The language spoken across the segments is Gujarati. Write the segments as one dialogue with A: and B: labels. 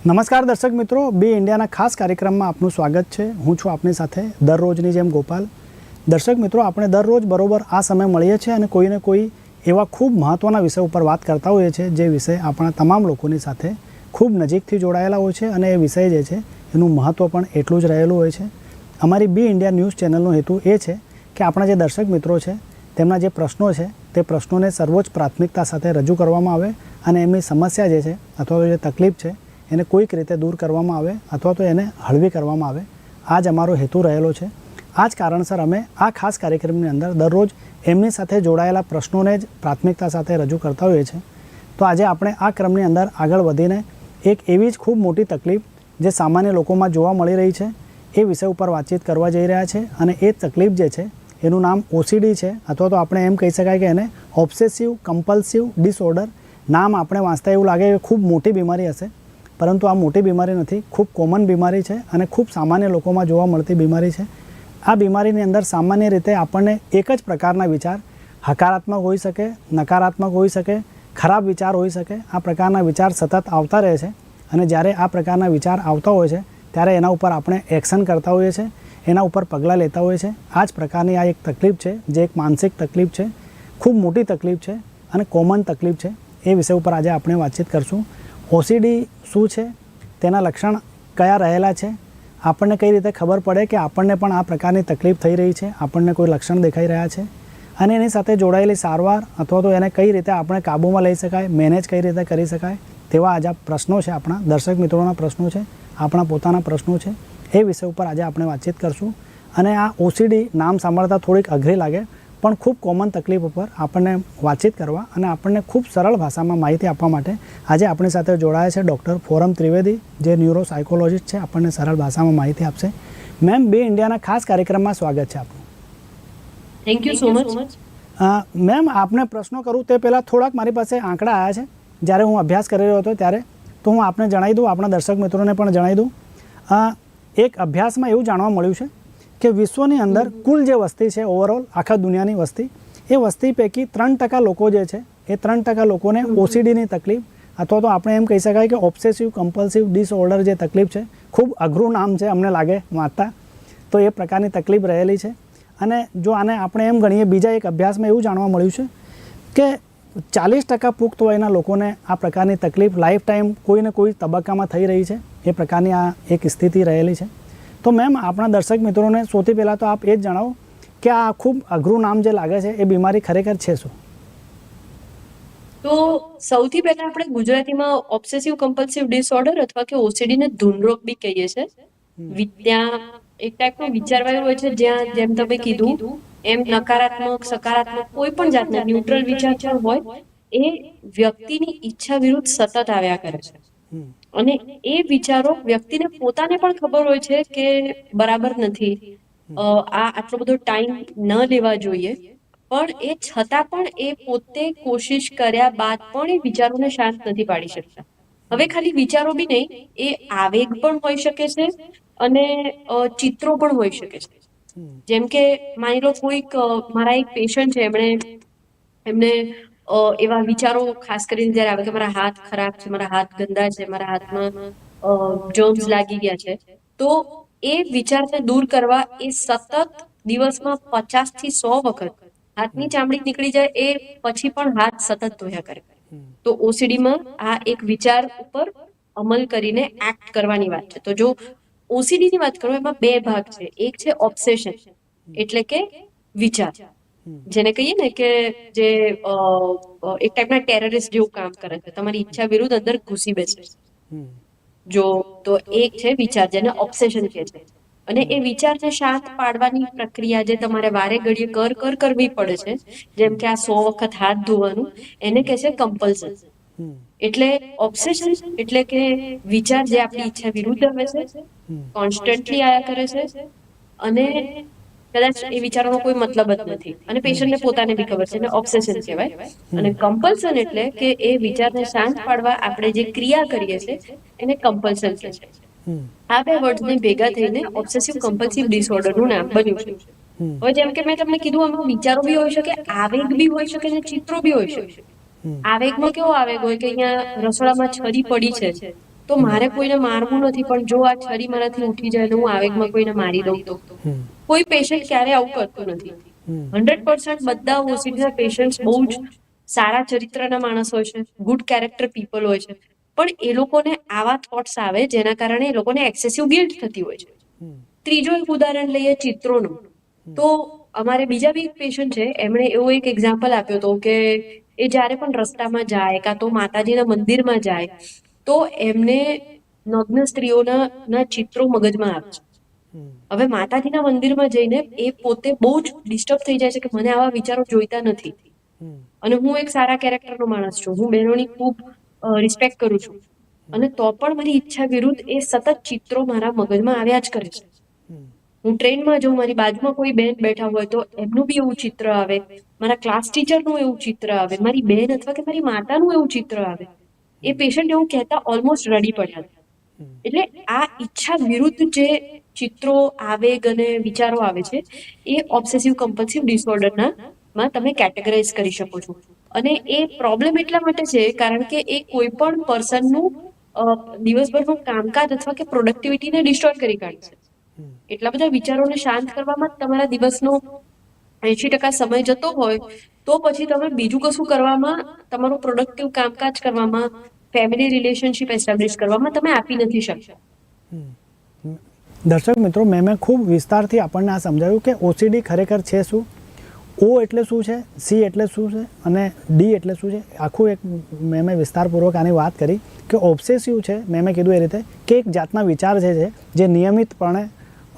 A: નમસ્કાર દર્શક મિત્રો, બી ઇન્ડિયાના ખાસ કાર્યક્રમમાં આપનું સ્વાગત છે. હું છું આપની સાથે દરરોજની જેમ ગોપાલ. દર્શક મિત્રો, આપણે દરરોજ બરોબર આ સમય મળીએ છીએ અને કોઈને કોઈ એવા ખૂબ મહત્ત્વના વિષય ઉપર વાત કરતા હોઈએ છીએ, જે વિષય આપણા તમામ લોકોની સાથે ખૂબ નજીકથી જોડાયેલા હોય છે અને એ વિષય જે છે, એનું મહત્ત્વ પણ એટલું જ રહેલું હોય છે. અમારી બી ઇન્ડિયા ન્યૂઝ ચેનલનો હેતુ એ છે કે આપણા જે દર્શક મિત્રો છે, તેમના જે પ્રશ્નો છે, તે પ્રશ્નોને સર્વોચ્ચ પ્રાથમિકતા સાથે રજૂ કરવામાં આવે અને એમની સમસ્યા જે છે, અથવા જે તકલીફ છે એને કોઈક રીતે દૂર કરવામાં આવે અથવા તો એને હળવી કરવામાં આવે. આ જ અમારો હેતુ રહેલો છે. આ જ કારણસર અમે આ ખાસ કાર્યક્રમની અંદર દરરોજ એમની સાથે જોડાયેલા પ્રશ્નોને જ પ્રાથમિકતા સાથે રજૂ કરતા હોઈએ છીએ. તો આજે આપણે આ ક્રમની અંદર આગળ વધીને એક એવી જ ખૂબ મોટી તકલીફ જે સામાન્ય લોકોમાં જોવા મળી રહી છે, એ વિષય ઉપર વાતચીત કરવા જઈ રહ્યા છે અને એ તકલીફ જે છે, એનું નામ ઓસીડી છે અથવા તો આપણે એમ કહી શકાય કે એને ઓબ્સેસિવ કમ્પલ્સિવ ડિસઓર્ડર નામ આપણે વાંચતા એવું લાગે કે ખૂબ મોટી બીમારી હશે. પરંતુ આ મોટી બીમારી નથી. ખૂબ કોમન બીમારી છે અને ખૂબ સામાન્ય લોકોમાં જોવા મળતી બીમારી છે. આ બીમારીની અંદર સામાન્ય રીતે આપણને એક જ પ્રકારના વિચાર હકારાત્મક હોઈ શકે, નકારાત્મક હોઈ શકે, ખરાબ વિચાર હોઈ શકે, આ પ્રકારના વિચાર સતત આવતા રહે છે. અને જ્યારે આ પ્રકારના વિચાર આવતા હોય છે, ત્યારે એના ઉપર આપણે એક્શન કરતા હોઈએ છીએ એના ઉપર પગલાં લેતા હોઈએ છીએ આ જ પ્રકારની આ એક તકલીફ છે, જે એક માનસિક તકલીફ છે, ખૂબ મોટી તકલીફ છે અને કોમન તકલીફ છે. એ વિષય ઉપર આજે આપણે વાતચીત કરશું. ઓસીડી શું છે? તેના લક્ષણ કયા રહેલા છે? આપણને કઈ રીતે ખબર પડે કે આપણને પણ આ પ્રકારની તકલીફ થઈ રહી છે? આપણને કોઈ લક્ષણ દેખાઈ રહ્યા છે? અને એની સાથે જોડાયેલી સારવાર અથવા તો એને કઈ રીતે આપણે કાબૂમાં લઈ શકાય, મેનેજ કઈ રીતે કરી શકાય, તેવા આજે પ્રશ્નો છે આપણા. દર્શક મિત્રોના પ્રશ્નો છે, આપણા પોતાના પ્રશ્નો છે, એ વિષય ઉપર આજે આપણે વાતચીત કરશું. અને આ ઓસીડી નામ સાંભળતા થોડીક અઘરી લાગે પણ ખૂબ કોમન તકલીફ ઉપર આપણને વાતચીત કરવા અને આપણને ખૂબ સરળ ભાષામાં માહિતી આપવા માટે આજે આપણી સાથે જોડાયા છે ડૉક્ટર ફોરમ ત્રિવેદી જે ન્યુરો સાયકોલોજીસ્ટ છે આપણને સરળ ભાષામાં માહિતી આપશે. મેમ બે ઇન્ડિયાના ખાસ કાર્યક્રમમાં સ્વાગત છે આપનું.
B: Thank you so much
A: ma'am આપને પ્રશ્નો કરું તે પહેલાં થોડાક મારી પાસે આંકડા આવ્યા છે. જ્યારે હું અભ્યાસ કરી રહ્યો હતો ત્યારે તો હું આપને જણાવી દઉં આપણા દર્શક મિત્રોને પણ જણાવી દઉં. એક અભ્યાસમાં એવું જાણવા મળ્યું છે કે વિશ્વની અંદર કુલ જે વસ્તી છે ઓવરઓલ આખા દુનિયાની વસ્તી એ વસ્તી પૈકી ત્રણ ટકા લોકો જે છે એ ત્રણ ટકા લોકોને ઓસીડીની તકલીફ અથવા તો આપણે એમ કહી શકાય કે ઓબ્સેસિવ કમ્પલ્સિવ ડિસઓર્ડર જે તકલીફ છે ખૂબ અઘરું નામ છે અમને લાગે વાંચતા. તો એ પ્રકારની તકલીફ રહેલી છે. અને જો આને આપણે એમ ગણીએ બીજા એક અભ્યાસમાં એવું જાણવા મળ્યું છે કે ચાલીસ ટકા પુખ્ત વયના લોકોને આ પ્રકારની તકલીફ લાઈફ ટાઈમ કોઈ ને કોઈ તબક્કામાં થઈ રહી છે. એ પ્રકારની આ એક સ્થિતિ રહેલી છે. તો મેમ આપણા દર્શક મિત્રોને સૌથી પહેલાં તો આપ એ જ જણાવો કે આ ખૂબ અઘરું નામ જે લાગે છે એ બીમારી ખરેખર છે શું?
B: તો સૌથી પહેલા આપણે ગુજરાતીમાં ઓબ્સેસિવ કમ્પલ્સિવ ડિસઓર્ડર અથવા કે ઓસીડી ને ધૂનરોગ બી કહીએ છીએ ત્યાં એક ટાઈપનો વિચારવાયું હોય છે જ્યાં જેમ તમે કીધું એમ નકારાત્મક સકારાત્મક કોઈ પણ જાતના ન્યુટ્રલ વિચાર હોય એ વ્યક્તિની ઈચ્છા વિરુદ્ધ સતત આવ્યા કરે છે. અને એ વિચારો વ્યક્તિને પોતાને પણ ખબર હોય છે કે બરાબર નથી. આ આટલો બધો ટાઈમ ન લેવા જોઈએ. પણ એ છતાં પણ એ પોતે કોશિશ કર્યા બાદ પણ એ વિચારોને શાંત નથી પાડી શકતા. હવે ખાલી વિચારો બી નહીં એ આવેગ પણ હોઈ શકે છે અને ચિત્રો પણ હોઈ શકે છે. જેમ કે માની લો કોઈક મારા એક પેશન્ટ છે એમણે એમને એવા વિચારો ખાસ કરીને જયારે આવે કે મારા હાથ ખરાબ છે મારા હાથ ગંદા છે મારા હાથમાં જર્મ્સ લાગી ગયા છે તો એ વિચારને દૂર કરવા એ સતત દિવસમાં પચાસથી સો વખત હાથની ચામડી નીકળી જાય એ પછી પણ હાથ સતત ધોયા કરે તો ઓસીડીમાં આ એક વિચાર ઉપર અમલ કરીને એક્ટ કરવાની વાત છે તો જો ઓસીડી ની વાત કરું એમાં બે ભાગ છે એક છે ઓબ્સેશન એટલે કે વિચાર જેને કહીએ ને કે જે એક ટાઈપના ટેરરિસ્ટ જેવું કામ કરે છે. તમારી ઈચ્છા વિરુદ્ધ અંદર ઘૂસી બેસે જો તો એક છે વિચાર જેને ઓબ્સેશન કહે છે. અને એ વિચારને શાંત પાડવાની પ્રક્રિયા જે તમારે વારે ઘડીએ કર કર કરવી પડે છે જેમ કે આ સો વખત હાથ ધોવાનું એને કહે છે કમ્પલ્સન એટલે ઓબ્સેશન એટલે કે વિચાર જે આપણી ઈચ્છા વિરુદ્ધ આવે છે કોન્સ્ટન્ટલી આયા કરે છે અને કદાચ એ વિચારવાનો કોઈ મતલબ જ નથી. અને પેશન્ટને પોતાને બી ખબર છે. એને ઓબ્સેશન કહેવાય. અને કમ્પલ્સન એટલે કે એ વિચારને શાંત પાડવા આપણે જે ક્રિયા કરીએ છીએ એને કમ્પલ્સન કહે છે. આ બે વર્ડ્સને ભેગા થઈને ઓબ્સેસિવ કમ્પલ્સિવ ડિસઓર્ડરનું નામ બન્યું છે. હવે જેમ કે મેં તમને કીધું આમાં વિચારો બી હોઈ શકે આવેગ બી હોઈ શકે અને ચિત્રો બી હોઈ શકે. આવેગમાં કેવો આવેગ હોય કે અહીંયા રસોડામાં છરી પડી છે. તો મારે કોઈને મારવું નથી પણ જો આ છરી મારાથી ઉઠી જાય હું આવેગમાં કોઈને મારી દઉં તો. કોઈ પેશન્ટ ક્યારે આવું કરતું નથી. હંડ્રેડ પર્સન્ટ બધા ઓસીડીના પેશન્ટ બહુ જ સારા ચરિત્રના માણસ હોય છે ગુડ કેરેક્ટર પીપલ હોય છે. પણ એ લોકોને આવા થોટ્સ આવે જેના કારણે એ લોકોને એક્સેસિવ ગિલ્ટ થતી હોય છે. ત્રીજો એક ઉદાહરણ લઈએ ચિત્રોનું. તો અમારે બીજા બી પેશન્ટ છે એમણે એવો એક એક્ઝામ્પલ આપ્યો હતો કે એ જ્યારે પણ રસ્તામાં જાય કાં તો માતાજીના મંદિરમાં જાય તો એમને નગ્ન સ્ત્રીઓના ચિત્રો મગજમાં આવે છે. હવે માતાજીના મંદિરમાં જઈને એ પોતે બહુ જ ડિસ્ટર્બ થઈ જાય છે કે મને આવા વિચારો જોઈતા નથી. અને હું એક સારા કેરેક્ટરનો માણસ છું. હું બહેનોની ખૂબ રિસ્પેક્ટ કરું છું. અને તો પણ મારી ઈચ્છા વિરુદ્ધ એ સતત ચિત્રો મારા મગજમાં આવ્યા જ કરે છે. હું ટ્રેનમાં જો મારી બાજુમાં કોઈ બેન બેઠા હોય તો એમનું બી એવું ચિત્ર આવે. મારા ક્લાસ ટીચરનું એવું ચિત્ર આવે. મારી બેન અથવા કે મારી માતાનું એવું ચિત્ર આવે. એ પેશન્ટ એવું કહેતા ઓલમોસ્ટ રડી પડ્યા. હતા. એટલે આ ઈચ્છા વિરુદ્ધ જે ચિત્રો આવેગ અને વિચારો આવે છે એ ઓબ્સેસિવ કમ્પલ્સિવ ડિસઓર્ડરના માં તમે કેટેગરાઇઝ કરી શકો છો. અને એ પ્રોબ્લેમ એટલા માટે છે કારણ કે એ કોઈ પણ પર્સનનું દિવસભરનું કામકાજ અથવા કે પ્રોડક્ટિવિટીને ડિસ્ટોર્ટ કરી કાઢે છે. એટલા બધા વિચારોને શાંત કરવામાં તમારા દિવસનો એંશી ટકા સમય જતો હોય, તો પછી તમે બીજું કશું કરવામાં, તમારું પ્રોડક્ટિવ કામકાજ કરવામાં ફેમિલી રિલેશનશિપ એસ્ટાબ્લિશ કરવામાં તમે આપી નથી શકતા.
A: દર્શક મિત્રો, મેં મેં ખૂબ વિસ્તારથી આપણને આ સમજાવ્યું કે ઓસીડી ખરેખર છે શું? ઓ એટલે શું છે? સી એટલે શું છે? અને ડી એટલે શું છે? આખું એક મેં વિસ્તારપૂર્વક આની વાત કરી કે ઓબ્સેસિવ છે, મેં કીધું એ રીતે, કે એક જાતના વિચાર છે, જે નિયમિતપણે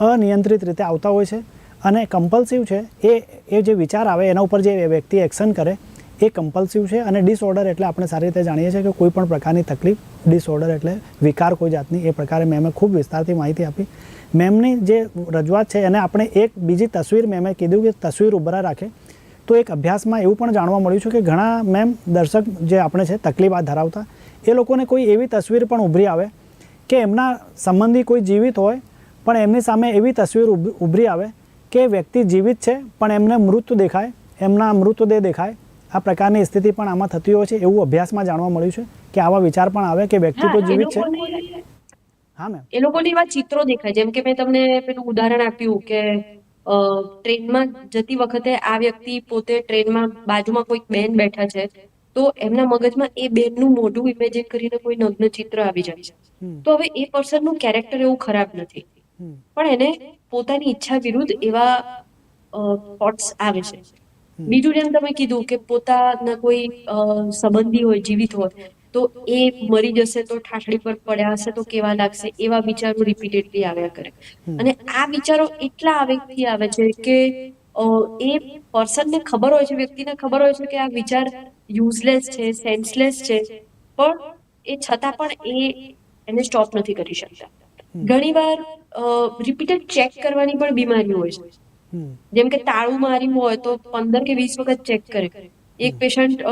A: અનિયંત્રિત રીતે આવતા હોય છે અને કમ્પલ્સિવ છે, એ એ જે વિચાર આવે, એના ઉપર જે વ્યક્તિ એક્શન કરે, એ કમ્પલ્સિવ છે અને ડિસઓર્ડર એટલે આપણે સારી રીતે જાણીએ છીએ કે કોઈ પણ પ્રકારની તકલીફ ડિસઓર્ડર એટલે વિકાર કોઈ જાતની, એ પ્રકારે મેં મેં ખૂબ વિસ્તારથી માહિતી આપી. મેમની જે રજૂઆત છે, એને આપણે એક બીજી તસવીર મેં મેં કીધું કે તસવીર ઉભરા રાખે. તો એક અભ્યાસમાં એવું પણ જાણવા મળ્યું છે કે ઘણા મેમ દર્શક જે આપણે છે, તકલીફ આ ધરાવતા, એ લોકોને કોઈ એવી તસવીર પણ ઉભરી આવે કે એમના સંબંધી કોઈ જીવિત હોય, પણ એમની સામે એવી તસવીર ઉભ- ઉભરી આવે કે વ્યક્તિ જીવિત છે પણ એમને મૃત દેખાય એમના મૃતદેહ દેખાય આ પ્રકારની સ્થિતિ પણ આમાં થતી હોય છે એવું અભ્યાસમાં જાણવા મળ્યું છે કે આવા વિચાર પણ આવે કે વ્યક્તિ તો જીવિત છે? હા મેમ
B: એ લોકોને એવા ચિત્રો દેખાય જેમ કે મેં તમને પેલું ઉદાહરણ આપ્યું કે ટ્રેનમાં જતી વખતે આ વ્યક્તિ પોતે ટ્રેનમાં બાજુમાં કોઈક બેન બેઠા છે તો એમના મગજમાં એ બેનનું મોઢું ઇમેજિન કરીને કોઈ નગ્ન ચિત્ર આવી જાય છે. તો હવે એ પર્સનનું કેરેક્ટર એવું ખરાબ નથી. પણ એને પોતાની ઈચ્છા વિરુદ્ધ એવા થોટ્સ આવે છે. બીજું જેમ તમે કીધું કે પોતાના કોઈ સંબંધી હોય જીવિત હોય તો એ મરી જશે તો ઠાઠડી પર પડ્યા હશે તો કેવા લાગશે? એવા વિચારો રિપીટેડલી આવ્યા કરે. અને આ વિચારો એટલા આવેગથી આવે છે કે એ પર્સનને ખબર હોય છે વ્યક્તિને ખબર હોય છે કે આ વિચાર યુઝલેસ છે સેન્સલેસ છે પણ એ છતાં પણ એ એને સ્ટોપ નથી કરી શકતા. ઘણીવાર રિપીટેડ ચેક કરવાની પણ બીમારી હોય છે. જેમ કે તાળું માર્યું હોય તો પંદર કે વીસ વખત ચેક કરે. એક પેશન્ટ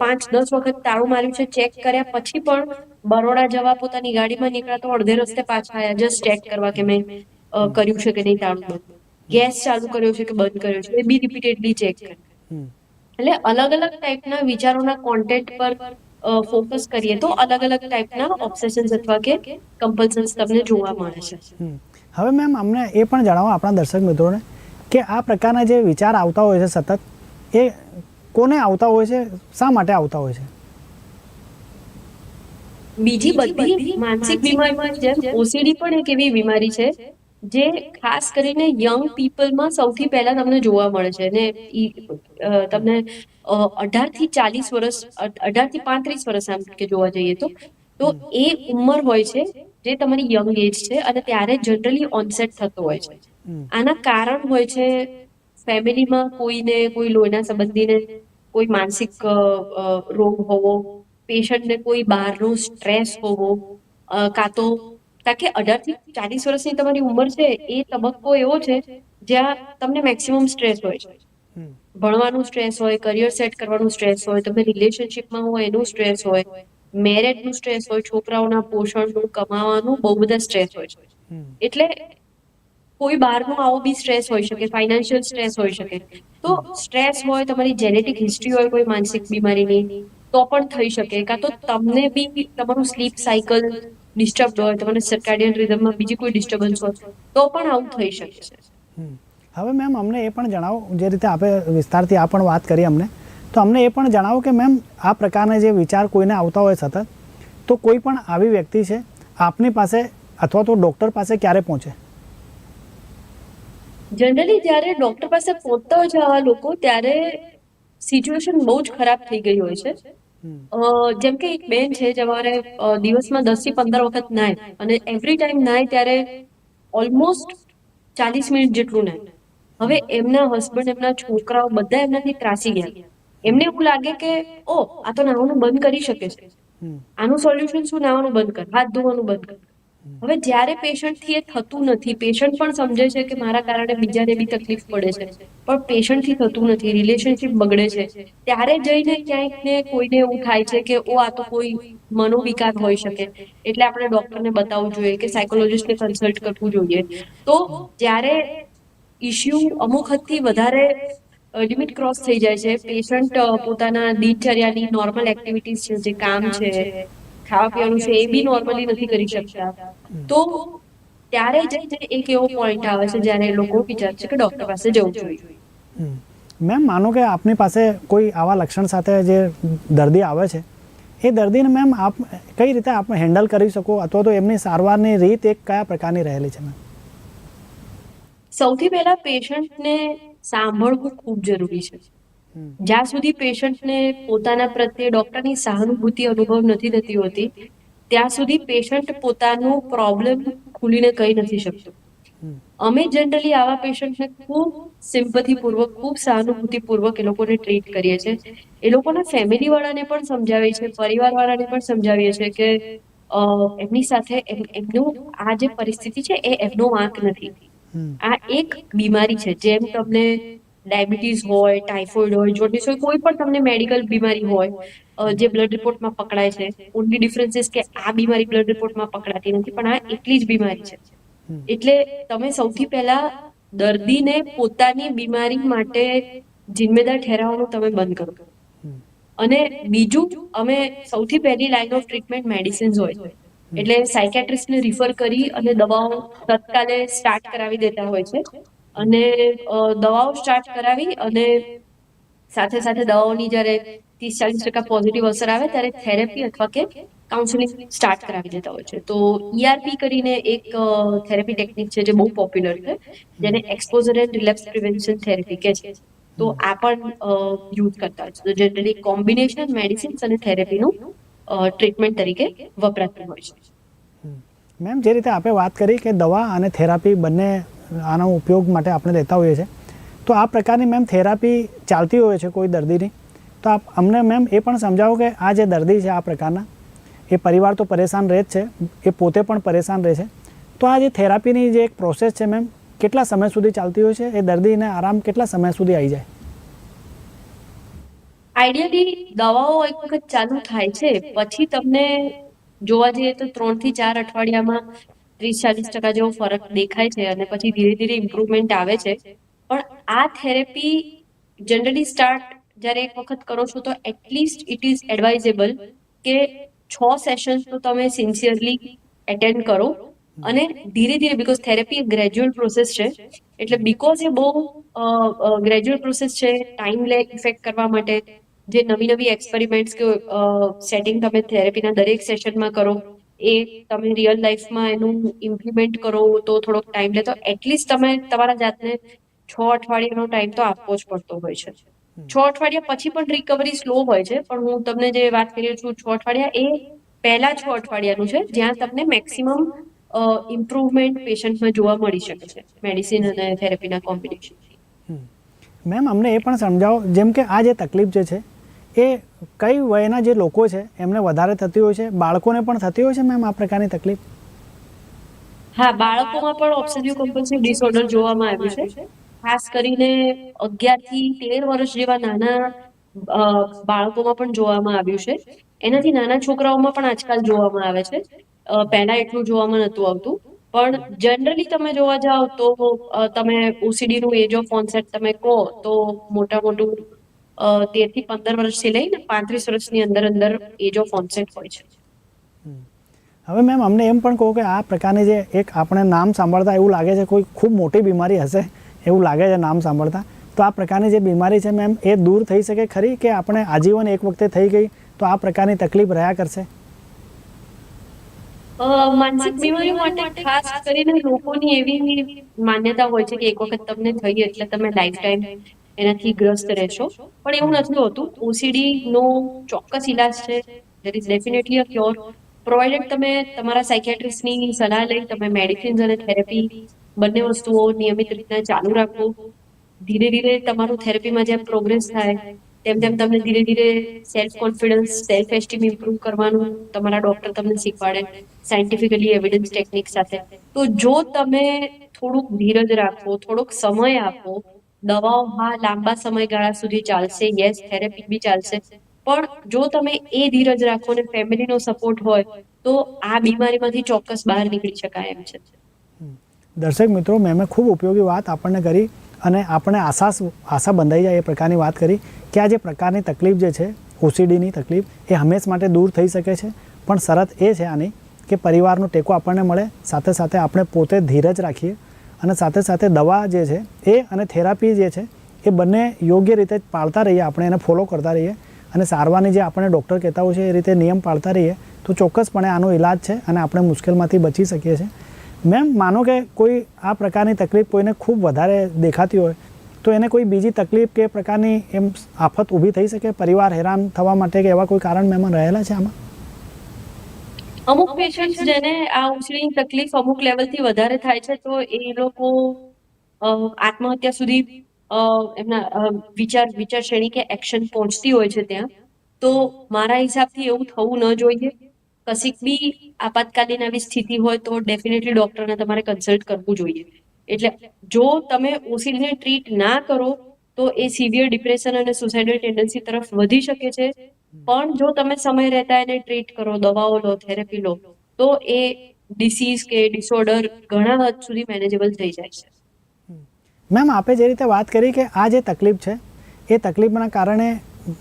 B: પાંચ દસ વખત તાળું માર્યું છે ચેક કર્યા પછી પણ બરોડા જવા પોતાની ગાડીમાં નીકળ્યા તો અડધે રસ્તે પાછા આવ્યા જસ્ટ ચેક કરવા કે મેં કર્યું છે કે નહીં તાળું બંધ? ગેસ ચાલુ કર્યો છે કે બંધ કર્યો છે એ બી રિપીટેડલી ચેક કરે. એટલે અલગ અલગ ટાઈપના વિચારોના કોન્ટેન્ટ પર ફોકસ કરીએ તો અલગ અલગ ટાઈપના ઓબ્સેશન્સ અથવા કે કમ્પલ્સન્સ તમને જોવા મળે છે.
A: હવે મેમ અમને એ પણ જણાવો આપણા દર્શક મિત્રોને કે આ પ્રકારના જે વિચાર આવતા હોય છે સતત એ કોને આવતા હોય છે? શા માટે આવતા હોય છે?
B: બીજી બધી માનસિક બીમારીમાં જેમ ઓસીડી પણ એક એવી બીમારી છે જે ખાસ કરીને યંગ પીપલમાં સૌથી પહેલા તમને જોવા મળે છે ને તમને અઢારથી ચાલીસ વર્ષ અઢારથી પાંત્રીસ વર્ષ આમ કે જોવા જઈએ તો તો એ ઉંમર હોય છે જે તમારી યંગ એજ છે અને ત્યારે જનરલી ઓનસેટ થતો હોય છે. આના કારણ હોય છે ફેમિલીમાં કોઈને કોઈ લોહીના સંબંધીને કોઈ માનસિક રોગ હોવો પેશન્ટને કોઈ બહારનો સ્ટ્રેસ હોવો કાં તો કારણ કે અઢારથી ચાલીસ વર્ષની તમારી ઉંમર છે એ તબક્કો એવો છે જ્યાં તમને મેક્સિમમ સ્ટ્રેસ હોય છે. ભણવાનું સ્ટ્રેસ હોય કરિયર સેટ કરવાનું સ્ટ્રેસ હોય તમે રિલેશનશિપમાં હોય એનું સ્ટ્રેસ હોય મેરેજનું સ્ટ્રેસ હોય છોકરાઓના પોષણનું કમાવાનું બહુ બધા સ્ટ્રેસ હોય છે. એટલે કોઈ બહારનો આવો બી સ્ટ્રેસ હોઈ શકે ફાઇનાન્શિયલ સ્ટ્રેસ હોઈ શકે. તો સ્ટ્રેસ હોય તમારી જેનેટિક હિસ્ટ્રી હોય કોઈ માનસિક બીમારીની તો પણ થઈ શકે. કાં તો તમને બી તમારું સ્લીપ સાયકલ ડિસ્ટર્બ હોય તમને સર્કાડિયન રિધમમાં બીજી કોઈ ડિસ્ટર્બન્સ હોય તો પણ આવું થઈ શકે છે.
A: હવે મેમ અમને એ પણ જણાવો જે રીતે આપણે વિસ્તારથી આ પણ વાત કરી અમને તો અમને એ પણ જણાવો કે મેમ આ પ્રકારના જે વિચાર કોઈને આવતા હોય સતત તો કોઈ પણ આવી વ્યક્તિ છે આપની પાસે અથવા તો ડૉક્ટર પાસે ક્યારે પહોંચે?
B: જનરલી જ્યારે ડોક્ટર પાસે પહોંચતા હોય છે આવા લોકો ત્યારે સિચ્યુએશન બહુ જ ખરાબ થઈ ગઈ હોય છે. જેમ કે એક બેન છે જમારે દિવસમાં દસથી પંદર વખત નાય અને એવરી ટાઈમ નાય ત્યારે ઓલમોસ્ટ ચાલીસ મિનિટ જેટલું નાય. હવે એમના હસબન્ડ એમના છોકરાઓ બધા એમનાથી ત્રાસી ગયા. એમને એવું લાગે કે ઓ આ તો નાવાનું બંધ કરી શકે છે. આનું સોલ્યુશન શું? નાવાનું બંધ કર. હાથ ધોવાનું બંધ કર. હવે જ્યારે પેશન્ટથી એ થતું નથી પેશન્ટ પણ સમજે છે કે મારા કારણે બીજાને બી તકલીફ પડે છે. પણ પેશન્ટથી થતું નથી રિલેશનશિપ બગડે છે. ત્યારે જઈને ક્યાંક ને કોઈને એવું થાય છે કે, ઓ, આ તો કોઈ મનોવિકાર હોઈ શકે. એટલે આપણે ડોક્ટરને બતાવવું જોઈએ કે સાયકોલોજીસ્ટને કન્સલ્ટ કરવું જોઈએ. તો જ્યારે ઇશ્યુ અમુક હદથી વધારે લિમિટ ક્રોસ થઈ જાય છે પેશન્ટ પોતાના દિનચર્યાની નોર્મલ એક્ટિવિટીઝ છે, જે કામ છે ખાવા પીવાનું છે એ બી નોર્મલી નથી કરી શકતા. તો ત્યારે જ એક એવો પોઈન્ટ આવે છે જ્યારે લોકો વિચારે છે કે ડોક્ટર પાસે જવું જોઈએ.
A: મેમ માનો કે આપની પાસે કોઈ આવા લક્ષણ સાથે જે દર્દી આવે છે એ દર્દીને મેમ આપ કઈ રીતે આપ હેન્ડલ કરી શકો અથવા તો એમની સારવારની રીત એક કયા પ્રકારની રહેલી છે મેમ?
B: સૌથી પહેલા પેશન્ટને સાંભળવું ખૂબ જરૂરી છે. જ્યાં સુધી પેશન્ટને પોતાના પ્રત્યે ડોક્ટરની સહાનુભૂતિ અનુભવ નથી થતી હોતી, ત્યાં સુધી પેશન્ટ પોતાનું પ્રોબ્લેમ ખુલીને કહી નથી શકતો. અમે જનરલી આવા પેશન્ટને ખૂબ સિમ્પથીપૂર્વક, ખૂબ સહાનુભૂતિપૂર્વક એ લોકોને ટ્રીટ કરીએ છીએ. એ લોકોના ફેમિલી વાળાને પણ સમજાવીએ છીએ, પરિવાર વાળાને પણ સમજાવીએ છીએ કે એમની સાથે એમ- એમનું આ જે પરિસ્થિતિ છે એ એમનો વાંક નથી. આ એક બીમારી છે જેમ તમને ડાયાબિટીસ હોય ટાઇફોઇડ હોય જોન્ડિસ હોય કોઈ પણ તમને મેડિકલ બીમારી હોય જે બ્લડ રિપોર્ટમાં પકડાય છે ઓનલી ડિફરન્સીસ કે આ બીમારી બ્લડ રિપોર્ટમાં પકડાતી નથી પણ આ એટલી જ બીમારી છે. એટલે તમે સૌથી પહેલા દર્દીને પોતાની બીમારી માટે જિમ્મેદાર ઠેરાવવાનું તમે બંધ કરો. અને બીજું અમે સૌથી પહેલી લાઈન ઓફ ટ્રીટમેન્ટ મેડિસિન્સ હોય છે. એટલે સાયકેટ્રિસ્ટને રિફર કરી અને દવાઓ તત્કાલે સ્ટાર્ટ કરાવી દેતા હોય છે. અને દવાઓ સ્ટાર્ટ કરાવી અને સાથે સાથે દવાઓની જ્યારે ત્રીસ ચાલીસ ટકા પોઝિટિવ અસર આવે ત્યારે થેરેપી અથવા કે કાઉન્સિલિંગ સ્ટાર્ટ કરાવી દેતા હોય છે. તો ઈઆરપી કરીને એક થેરેપી ટેકનિક છે જે બહુ પોપ્યુલર છે, જેને exposure and relapse prevention therapy કે છે. તો આ પણ યુઝ કરતા હોય છે. જનરલી કોમ્બિનેશન મેડિસિન્સ અને થેરેપીનું ટ્રીટમેન્ટ તરીકે વપરાતું હોય છે.
A: મેમ, જે રીતે આપણે વાત કરી કે દવા અને થેરાપી બંને આનો ઉપયોગ માટે આપણે લેતા હોઈએ છીએ. તો આ પ્રકારની મેમ થેરાપી ચાલતી હોય છે કોઈ દર્દીની. તો આપ અમને મેમ એ પણ સમજાવો કે આ જે દર્દી છે આ પ્રકારના, એ પરિવાર તો પરેશાન રહે જ છે, એ પોતે પણ પરેશાન રહે છે. તો આ જે થેરાપીની જે એક પ્રોસેસ છે મેમ કેટલા સમય સુધી ચાલતી હોય છે? એ દર્દીને આરામ કેટલા સમય સુધી આવી જાય?
B: આઈડિયલી દવાઓ એક વખત ચાલુ થાય છે. પછી તમને જોવા જઈએ તો ત્રણથી ચાર અઠવાડિયામાં ત્રીસ ચાલીસ ટકા જેવો ફરક દેખાય છે અને પછી ધીરે ધીરે ઇમ્પ્રુવમેન્ટ આવે છે. પણ આ થેરેપી જનરલી સ્ટાર્ટ જ્યારે એક વખત કરો છો તો એટલીસ્ટ ઇટ ઇઝ એડવાઇઝેબલ કે છ સેશન્સ તો તમે સિન્સિયરલી એટેન્ડ કરો અને ધીરે ધીરે બીકોઝ થેરેપી ગ્રેજ્યુઅલ પ્રોસેસ છે. એટલે બીકોઝ એ બહુ ગ્રેજ્યુઅલ પ્રોસેસ છે ટાઈમ લે ઇફેક્ટ કરવા માટે, જે નવી નવી એક્સપેરિમેન્ટ્સ કે સેટિંગ તમે થેરેપીના દરેક સેશનમાં કરો એ તમે રિયલ લાઈફમાં એનું ઇમ્પ્લિમેન્ટ કરો તો થોડોક ટાઈમ લે. તો એટલીસ્ટ તમે તમારા જાતને છ અઠવાડિયાનો ટાઈમ તો આપવો જ પડતો હોય છે. છ અઠવાડિયા પછી પણ રિકવરી સ્લો હોય છે. પણ હું તમને જે વાત કરી છું છ અઠવાડિયા એ પહેલા છ અઠવાડિયાનું છે જ્યાં તમને મેક્સિમમ ઇમ્પ્રુવમેન્ટ પેશન્ટમાં જોવા મળી શકે છે. મેડિસિન અને થેરેપીના કોમ્બિનેશન
A: મેમ અમને એ પણ સમજાવો. જેમ કે આ જે તકલીફ જે છે એ કઈ વયના જે લોકો છે, એમને વધારે થતી હોય છે? બાળકોને પણ થતી હોય છે મેમ આ પ્રકારની તકલીફ?
B: હા, બાળકોમાં પણ ઓબ્સેસિવ કમ્પલ્સિવ ડિસઓર્ડર જોવામાં આવ્યું છે. ખાસ કરીને અગિયારથી તેર વર્ષ જેવા નાના બાળકોમાં પણ જોવામાં આવ્યું છે. એનાથી નાના છોકરાઓમાં પણ આજકાલ જોવામાં આવે છે. પહેલા એટલું જોવામાં નતું આવતું. પણ જનરલી તમે જોવા જાઓ તો તમે ઓસીડી નું એજ ઓફ ઓનસેટ તમે કહો તો મોટા મોટું તેરથી પંદર વર્ષથી લઈને પાંત્રીસ વર્ષની અંદર અંદર એજ ઓફ ઓનસેટ હોય છે.
A: હવે મેમ અમને એમ પણ કહો કે આ પ્રકારની જે એક આપણે નામ સાંભળતા એવું લાગે છે કોઈ ખૂબ મોટી બીમારી હશે એવું લાગે છે નામ સાંભળતા તો આ પ્રકારની જે બીમારી છે મેમ એ દૂર થઈ શકે ખરી કે આપણે આજીવન એક વખતે થઈ ગઈ તો આ પ્રકારની તકલીફ રહ્યા કરશે?
B: માનસિક બીમારી માટે ખાસ કરીને લોકોની એવી માન્યતા હોય છે કે એક વખત તમને થઈ એટલે તમે લાઈફ ટાઈમ એનાથી ગ્રસ્ત રહેશો. પણ એવું નથી હોતું. ઓસીડી નો ચોક્કસ ઇલાજ છે. There is definitely a cure provided તમે તમારા સાયકેટ્રિસ્ટની સલાહ લઈ, તમે મેડિસિન્સ અને થેરેપી બંને વસ્તુઓ નિયમિત રીતના ચાલુ રાખો. ધીરે ધીરે તમારું થેરેપીમાં જેમ પ્રોગ્રેસ થાય, તેમ તેમ તમને ધીરે ધીરે self confidence self esteem improve કરવાનું તમારા ડોક્ટર તમને શીખવાડે સાયન્ટિફિકલી એવિડન્સ ટેકનિક સાથે. તો જો તમે થોડુંક ધીરજ રાખો, થોડોક સમય આપો દવાઓ, હા, લાંબા સમયગાળા સુધી ચાલશે યસ થેરેપી બી ચાલશે. પણ જો તમે એ ધીરજ રાખો ને ફેમિલીનો સપોર્ટ હોય, તો આ બીમારીમાંથી ચોક્કસ બહાર નીકળી શકાય એમ છે.
A: દર્શક મિત્રો, મેં ખૂબ ઉપયોગી વાત આપણને કરી અને આપણે આશા આશા બંધાઈ જાય એ પ્રકારની વાત કરી કે આ જે પ્રકારની તકલીફ જે છે ઓસીડીની તકલીફ, એ હંમેશ માટે દૂર થઈ શકે છે. પણ શરત એ છે આની કે પરિવારનો ટેકો આપણને મળે, સાથે સાથે આપણે પોતે ધીરજ રાખીએ અને સાથે સાથે દવા જે છે, એ અને થેરાપી જે છે, એ બંને યોગ્ય રીતે પાળતા રહીએ. આપણે એને ફોલો કરતા રહીએ. અને સારવારની જે આપણે ડૉક્ટર કહેતા હોય છે, એ રીતે નિયમ પાળતા રહીએ. તો ચોક્કસપણે આનો ઇલાજ છે અને આપણે મુશ્કેલમાંથી બચી શકીએ છીએ. મેમ, માનો કે કોઈ આ પ્રકારની તકલીફ કોઈને ખૂબ વધારે દેખાતી હોય, તો એને કોઈ બીજી તકલીફ કે પ્રકારની એમ આફત ઊભી થઈ શકે? પરિવાર હેરાન થવા માટે કે એવા કોઈ કારણ મેમાં રહેલા છે આમાં?
B: અમુક પેશન્ટ જેને આ ઉછળીની તકલીફ અમુક લેવલથી વધારે થાય છે, તો એ લોકો આત્મહત્યા સુધી એમના વિચાર વિચાર શ્રેણી કે એક્શન પહોંચતી હોય છે ત્યાં. તો મારા હિસાબથી એવું થવું ન જોઈએ. કશીક બી આપાતકાલીન આવી સ્થિતિ હોય તો ડેફિનેટલી ડોક્ટરને તમારે કન્સલ્ટ કરવું જોઈએ. એટલે જો તમે ઓસીડીને ટ્રીટ ના કરો, તો એ સિવિયર ડિપ્રેશન અને સુસાઇડલ ટેન્ડન્સી તરફ વધી શકે છે. પણ જો તમે સમય રહેતા એને ટ્રીટ કરો, દવાઓ લો થેરેપી લો, તો એ ડિસીઝ કે ડિસઓર્ડર ઘણા હદ સુધી મેનેજેબલ થઈ જાય છે.
A: મેમ, આપે જે રીતે વાત કરી કે આ જે તકલીફ છે, એ તકલીફના કારણે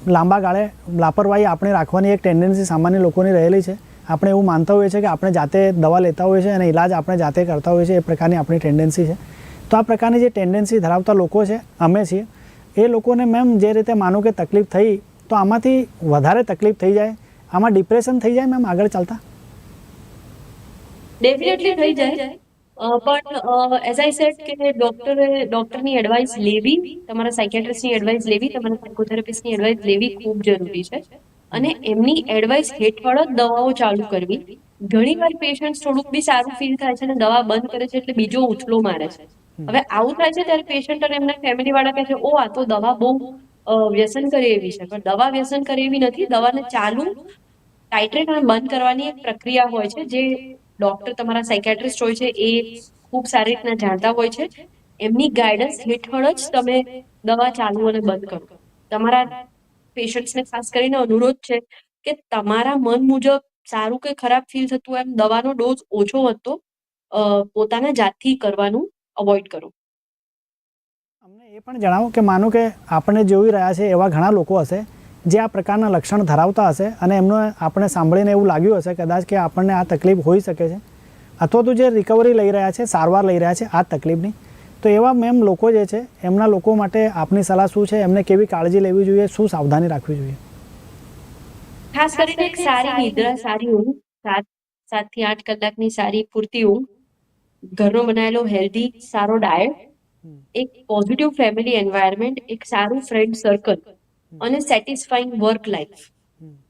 A: લાંબા ગાળે લાપરવાહી આપણે રાખવાની એક ટેન્ડન્સી સામાન્ય લોકોની રહેલી છે. આપણે એવું માનતા હોઈએ છીએ કે આપણે જાતે દવા લેતા હોઈએ છીએ અને ઇલાજ આપણે જાતે કરતા હોઈએ છીએ, એ પ્રકારની આપણી ટેન્ડન્સી છે. તો આ પ્રકારની જે ટેન્ડન્સી ધરાવતા લોકો છે, અમે છીએ, એ લોકોને મેમ જે રીતે માનો કે તકલીફ થઈ તો આમાંથી વધારે તકલીફ થઈ જાય? આમાં ડિપ્રેશન થઈ જાય? મેમ આગળ ચાલતા?
B: ડેફિનેટલી થઈ જાય. પણ એઝ આઈ સેડ કે ડોક્ટરે ડોક્ટરની એડવાઇસ લેવી તમારા સાયકેટ્રિસ્ટની એડવાઇસ લેવી તમારા સાયકોથેરાપિસ્ટની એડવાઇસ લેવી ખૂબ જરૂરી છે. અને એમની એડવાઇસ હેઠળ જ દવાઓ ચાલુ કરવી. ઘણી વાર પેશન્ટ થોડુંક બી સારું ફીલ થાય છે અને દવા બંધ કરે છે એટલે બીજો ઉથલો મારે છે. હવે આવું થાય છે ત્યારે પેશન્ટ અને એમના ફેમિલી વાળા કહે છે ઓ આ તો દવા બહુ વ્યસન કરે એવી છે. પણ દવા વ્યસન કરે એવી નથી. દવાને ચાલુ ટાઇટ્રેટ અને બંધ કરવાની એક પ્રક્રિયા હોય છે જે ડોક્ટર તમારા સાયકેટ્રિસ્ટ હોય છે એ ખૂબ સારી રીતના જાણતા હોય છે. એમની ગાઈડન્સ હેઠળ જ તમે દવા ચાલુ અને બંધ કરો. તમારા પેશન્ટ્સને ખાસ કરીને અનુરોધ છે કે તમારા મન મુજબ સારું કે ખરાબ ફીલ થતું એમ દવાનો ડોઝ ઓછો હતો પોતાના જાતથી કરવાનું અવોઇડ કરો.
A: એ પણ જણાવો કે માનો કે આપણે જોઈ રહ્યા છે એવા ઘણા લોકો હશે જે આ પ્રકારના લક્ષણ ધરાવતા હશે અને એમને આપણે સાંભળીને એવું લાગ્યું હશે કદાચ કે આપણને આ તકલીફ હોઈ શકે છે. અથવા તો જે રિકવરી લઈ રહ્યા છે, સારવાર લઈ રહ્યા છે, આ તકલીફની. તો એવા મેમ લોકો જે છે, એમના લોકો માટે આપની સલાહ શું છે? એમને કેવી કાળજી લેવી જોઈએ? શું સાવધાની રાખવી જોઈએ?
B: ખાસ કરીને એક સારી નિદ્રા, સારી ઊંઘ, સાત સાતથી આઠ કલાકની સારી પૂરતી ઊંઘ, ઘરનો બનાવેલો હેલ્ધી સારો ડાયટ એક પોઝિટિવ ફેમિલી એન્વાયરમેન્ટ એક સારું ફ્રેન્ડ સર્કલ અને સેટિસ્ફાઈંગ વર્ક લાઈફ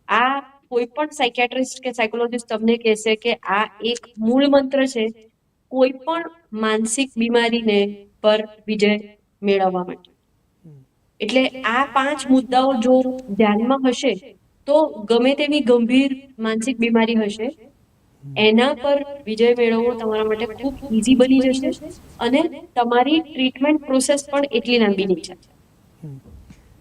B: આ કોઈ પણ સાયકેટ્રિસ્ટ કે સાયકોલોજીસ્ટ તમને કહેશે કે આ એક મૂળ મંત્ર છે કોઈ પણ માનસિક બીમારીને પર વિજય મેળવવા માટે. એટલે આ પાંચ મુદ્દાઓ જો ધ્યાનમાં હશે તો ગમે તેવી ગંભીર માનસિક બીમારી હશે એના પર વિજય મેળવવો તમારા માટે ખૂબ ઈઝી બની જશે અને તમારી ટ્રીટમેન્ટ પ્રોસેસ પણ એટલી લાંબી નહીં જાય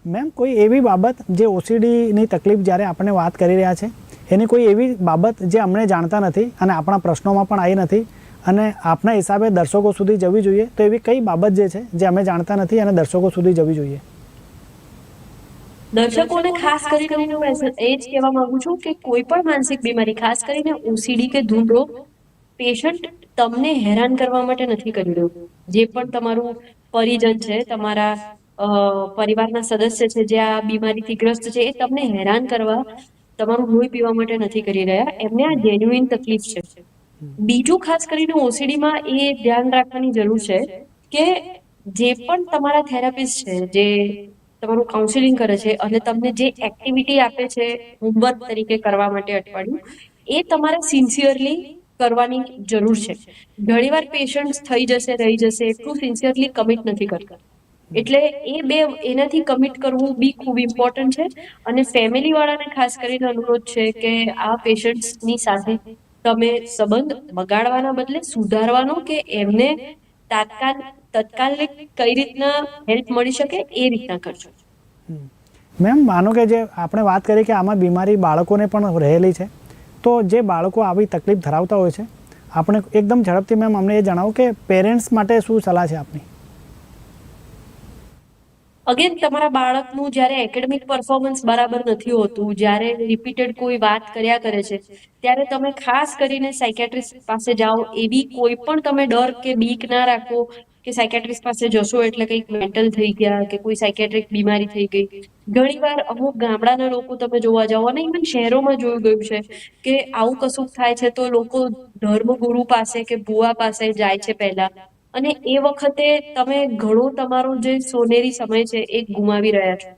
A: મેમ, કોઈ એવી બાબત જે ઓસીડીની તકલીફ જ્યારે આપણે વાત કરી રહ્યા છે, એની કોઈ એવી બાબત જે અમને જાણતા નથી અને આપણા પ્રશ્નોમાં પણ આવી નથી અને આપના હિસાબે દર્શકો સુધી જવી જોઈએ, તો એવી કઈ બાબત જે છે જે અમે જાણતા નથી અને દર્શકો સુધી જવી જોઈએ?
B: દર્શકોને ખાસ કરીને હું એ જ કહેવા માંગુ છું કે કોઈ પણ માનસિક બીમારી, ખાસ કરીને ઓસીડી કે ધૂળ પેશન્ટ તમને હેરાન કરવા માટે નથી કરી રહ્યું. જે પણ તમારું પરિજન છે, તમારા પરિવારના સદસ્ય છે, જે આ બીમારીથી ગ્રસ્ત છે, એ તમને હેરાન કરવા તમારું લોહી પીવા માટે નથી કરી રહ્યા. એમને આ જેન્યુઇન તકલીફ છે. બીજું ખાસ કરીને ઓસીડીમાં એ ધ્યાન રાખવાની જરૂર છે કે જે પણ તમારા થેરાપિસ્ટ છે, જે તમારું કાઉન્સિલિંગ કરે છે અને તમને જે એક્ટિવિટી આપે છે હોમવર્ક તરીકે કરવા માટે અઠવાડિયું, એ તમારે સિન્સિયરલી કરવાની જરૂર છે. ઘણીવાર પેશન્ટ થઈ જશે, રહી જશે, એટલું સિન્સિયરલી કમિટ નથી કરતા. એટલે એ બે, એનાથી કમિટ કરવું બી ખૂબ ઇમ્પોર્ટન્ટ છે અને ફેમિલી વાળાને ખાસ કરીને અનુરોધ છે કે આ પેશન્ટ્સની સાથે તમે સંબંધ બગાડવાના બદલે સુધારવાનો કે એમને તાત્કાલ તત્કાલિક કઈ રીતના હેલ્પ મળી શકે એ રીતના કરજો.
A: મેમ માનો કે જે આપણે વાત કરી કે આમાં બીમારી બાળકોને પણ રહેલી છે તો જે બાળકો આવી તકલીફ ધરાવતા હોય છે આપણે એકદમ ઝડપથી મેમ અમને એ જણાવો કે પેરેન્ટ્સ માટે શું સલાહ છે આપની?
B: અગેન તમારા બાળકનું જ્યારે એકેડેમિક પરફોર્મન્સ બરાબર નથી હોતું જ્યારે રિપીટેડ કોઈ વાત કર્યા કરે છે ત્યારે તમે ખાસ કરીને સાયકેટ્રિસ્ટ પાસે જાઓ એવી કોઈ પણ તમે ડર કે બીક ના રાખો કે સાયકેટ્રિસ્ટ પાસે જશો એટલે કંઈક મેન્ટલ થઈ ગયા કે કોઈ સાયકેટ્રિક બીમારી થઈ ગઈ. ઘણીવાર અમુક ગામડાના લોકો તમે જોવા જાઓ અને ઇવન શહેરોમાં જોયું ગયું છે કે આવું કશું થાય છે તો લોકો ધર્મગુરુ પાસે કે ભુવા પાસે જાય છે પહેલા. અને એ વખતે તમે ઘણો તમારો જે સોનેરી સમય છે એ ગુમાવી રહ્યા છો.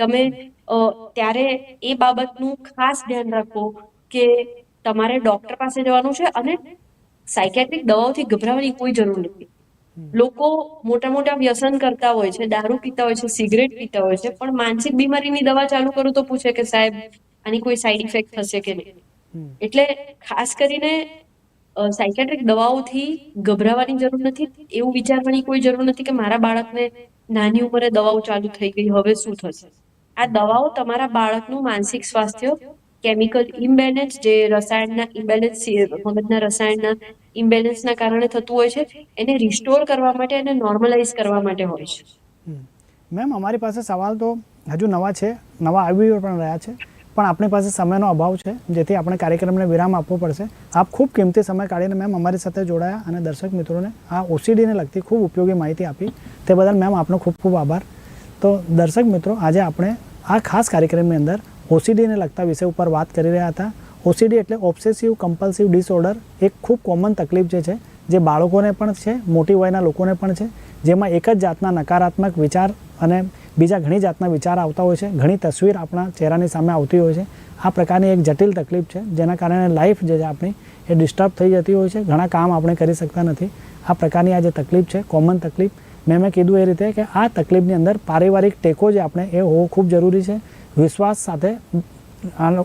B: તમે ત્યારે એ બાબતનું ખાસ ધ્યાન રાખો કે તમારે ડોક્ટર પાસે જવાનું છે અને સાયકેટ્રિક દવાઓથી ગભરાવાની કોઈ જરૂર નથી. લોકો મોટા મોટા વ્યસન કરતા હોય છે દારૂ પીતા હોય છે સિગરેટ પીતા હોય છે પણ માનસિક બીમારીની દવા ચાલુ કરું તો પૂછે કે સાહેબ આની કોઈ સાઈડ ઇફેક્ટ થશે કે નહીં? એટલે ખાસ કરીને સાયકેટ્રિક દવાઓથી ગભરાવાની જરૂર નથી. એવું વિચારવાની કોઈ જરૂર નથી કે મારા બાળકને નાની ઉંમરે દવાઓ ચાલુ થઈ ગઈ હવે શું થશે? આ દવાઓ તમારા બાળકનું માનસિક સ્વાસ્થ્ય કેમિકલ ઇમ્બેલેન્સ જે રસાયણના ઇમ્બેલેન્સ મગજના રસાયણના ઇમ્બેલેન્સના કારણે થતું હોય છે. એને રિસ્ટોર કરવા માટે અને નોર્મલાઇઝ કરવા માટે હોય છે.
A: મેમ, અમારી પાસે સવાલ તો હજુ નવા છે. નવા આવી પણ રહ્યા છે. પણ આપણી પાસે સમયનો અભાવ છે, જેથી આપણે કાર્યક્રમને વિરામ આપવો પડશે. આપ ખૂબ કિંમતી સમય કાઢીને મેમ અમારી સાથે જોડાયા અને દર્શક મિત્રોને આ ઓસીડીને લગતી ખૂબ ઉપયોગી માહિતી આપી. તે બદલ મેમ આપનો ખૂબ ખૂબ આભાર. તો દર્શક મિત્રો, આજે આપણે આ ખાસ કાર્યક્રમની અંદર ઓસીડીને લગતા વિષય ઉપર વાત કરી રહ્યા હતા. ઓસીડી એટલે ઓબ્સેસિવ કમ્પલ્સિવ ડિસઓર્ડર એક ખૂબ કોમન તકલીફ જે છે, જે બાળકોને પણ છે, મોટી વયના લોકોને પણ છે, જેમાં એક જ જાતના નકારાત્મક વિચાર અને બીજા ઘણી જાતના વિચાર આવતા હોય છે, ઘણી તસવીર આપણા ચહેરાની સામે આવતી હોય છે. આ પ્રકારની એક જટિલ તકલીફ છે, જેના કારણે લાઈફ જે છે આપણી એ ડિસ્ટર્બ થઈ જતી હોય છે. ઘણા કામ આપણે કરી શકતા નથી. આ પ્રકારની આ જે તકલીફ છે કોમન તકલીફ, મેં મેં કીધું એ રીતે કે આ તકલીફની અંદર પારિવારિક ટેકો જે આપણે એ હોવો ખૂબ જરૂરી છે. વિશ્વાસ સાથે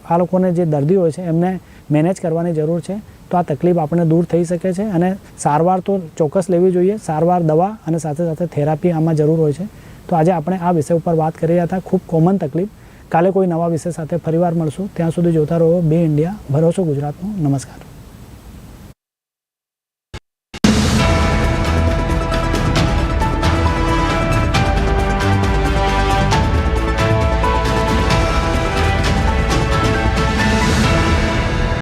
A: આ લોકોને જે દર્દી હોય છે, એમને મેનેજ કરવાની જરૂર છે. તો આ તકલીફ આપણને દૂર થઈ શકે છે અને સારવાર તો ચોક્કસ લેવી જોઈએ. સારવાર, દવા અને સાથે સાથે થેરાપી આમાં જરૂર હોય છે. તો આજે આપણે આ વિષય ઉપર વાત કરી રહ્યા હતા. ખૂબ કોમન તકલીફ. કાલે કોઈ નવા વિષય સાથે ફરીવાર મળશું. ત્યાં સુધી જોતા રહો બે ઇન્ડિયા ભરોસો ગુજરાતનો. નમસ્કાર.